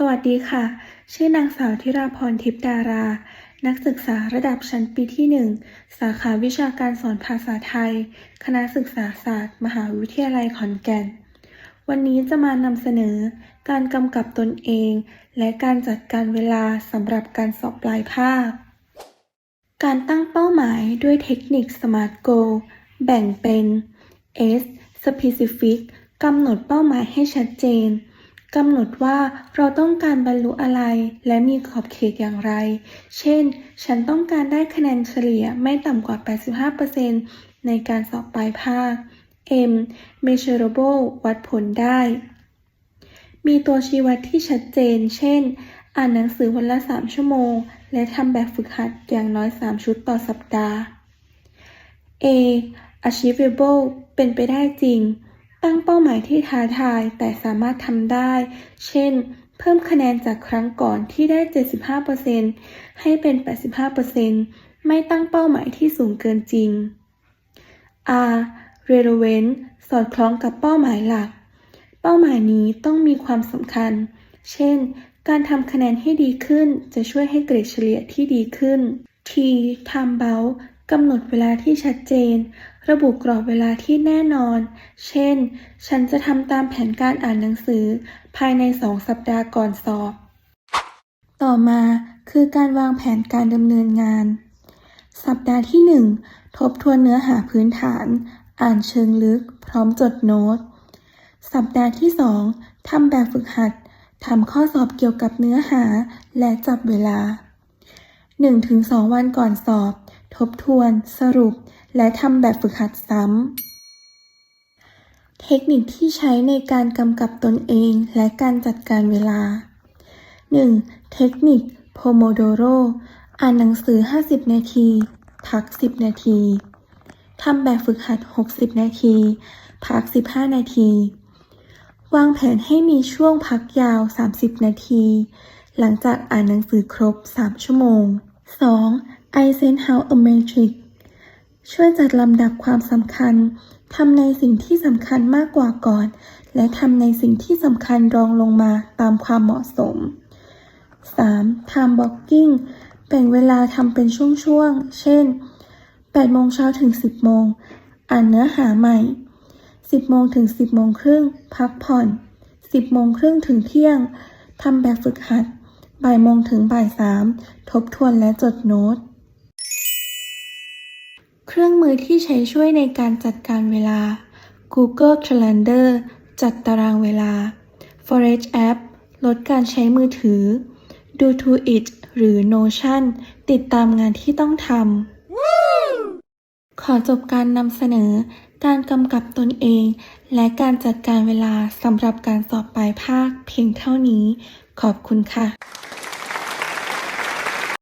สวัสดีค่ะ ชื่อนางสาวธิราพรทิพดารา นักศึกษาระดับชั้นปีที่ 1 สาขาวิชาการสอนภาษาไทย คณะศึกษาศาสตร์ มหาวิทยาลัยขอนแก่น วันนี้จะมานำเสนอ การกำกับตนเอง และการจัดการเวลาสำหรับการสอบปลายภาค การตั้งเป้าหมายด้วยเทคนิค SMART Goal แบ่งเป็น S Specific กำหนดเป้าหมายให้ชัดเจน กำหนดว่าเราต้องการบรรลุอะไร และมีขอบเขตอย่างไร เช่น ฉันต้องการได้คะแนนเฉลี่ยไม่ต่ำกว่า 85%ในการสอบปลายภาค M Measurable วัดผลได้ มีตัวชี้วัดที่ชัดเจน เช่น อ่านหนังสือวันละ 3 ชั่วโมง และทำแบบฝึกหัดอย่างน้อย 3 ชุดต่อสัปดาห์ A achievable เป็นไปได้จริง ตั้งเป้าหมายที่ท้าทายแต่สามารถทำได้ เช่น เพิ่มคะแนนจากครั้งก่อนที่ได้ 75%ให้เป็น 85%ไม่ตั้งเป้าหมายที่สูงเกินจริง R relevant สอดคล้องกับเป้าหมายหลัก เป้าหมายนี้ต้องมีความสำคัญ เช่น การทำคะแนนให้ดีขึ้นจะช่วยให้เกรดเฉลี่ยที่ดีขึ้น T time bound กำหนดเวลาที่ชัดเจน ระบุกรอบเวลาที่แน่นอน เช่น ฉันจะทำตามแผนการอ่านหนังสือ ภายใน2สัปดาห์ก่อนสอบ ต่อมาคือการวางแผนการดำเนินงาน สัปดาห์ที่ 1 ทบทวนเนื้อหาพื้นฐาน อ่านเชิงลึก พร้อมจดโน้ต สัปดาห์ที่ 2 ทำแบบฝึกหัด ทำข้อสอบเกี่ยวกับเนื้อหาและจับเวลา 1-2 วันก่อนสอบ ทบทวน สรุป และทำแบบฝึกหัดซ้ำ เทคนิคที่ใช้ในการกำกับตนเองและการจัดการเวลา 1. เทคนิคโพโมโดโร อ่านหนังสือ 50 นาที พัก 10 นาที ทำแบบฝึกหัด 60 นาที พัก 15 นาที วางแผนให้มีช่วงพักยาว 30 นาที หลังจากอ่านหนังสือครบ 3 ชั่วโมง 2. Eisenhower Matrix ช่วยจัดลำดับความสำคัญ ทำในสิ่งที่สำคัญมากกว่าก่อน และทำในสิ่งที่สำคัญรองลงมาตามความเหมาะสม 3. Time blocking แบ่งเวลาทำเป็นช่วงๆ เช่น 8 โมงเช้าถึง 10 โมง อ่านเนื้อหาใหม่ 10 โมงถึง 10 โมงครึ่ง พักผ่อน 10 โมงครึ่งถึงเที่ยง ทำแบบฝึกหัด บ่ายโมงถึงบ่ายสาม ทบทวนและจดโน้ต เครื่องมือที่ใช้ช่วยในการจัดการเวลา Google Calendar จัดตารางเวลา Forage App ลดการใช้มือถือ Do to It หรือ Notion ติดตามงานที่ต้องทำ ขอจบการนำเสนอ การกำกับตนเอง และการจัดการเวลาสำหรับการสอบปลายภาคเพียงเท่านี้ ขอบคุณค่ะ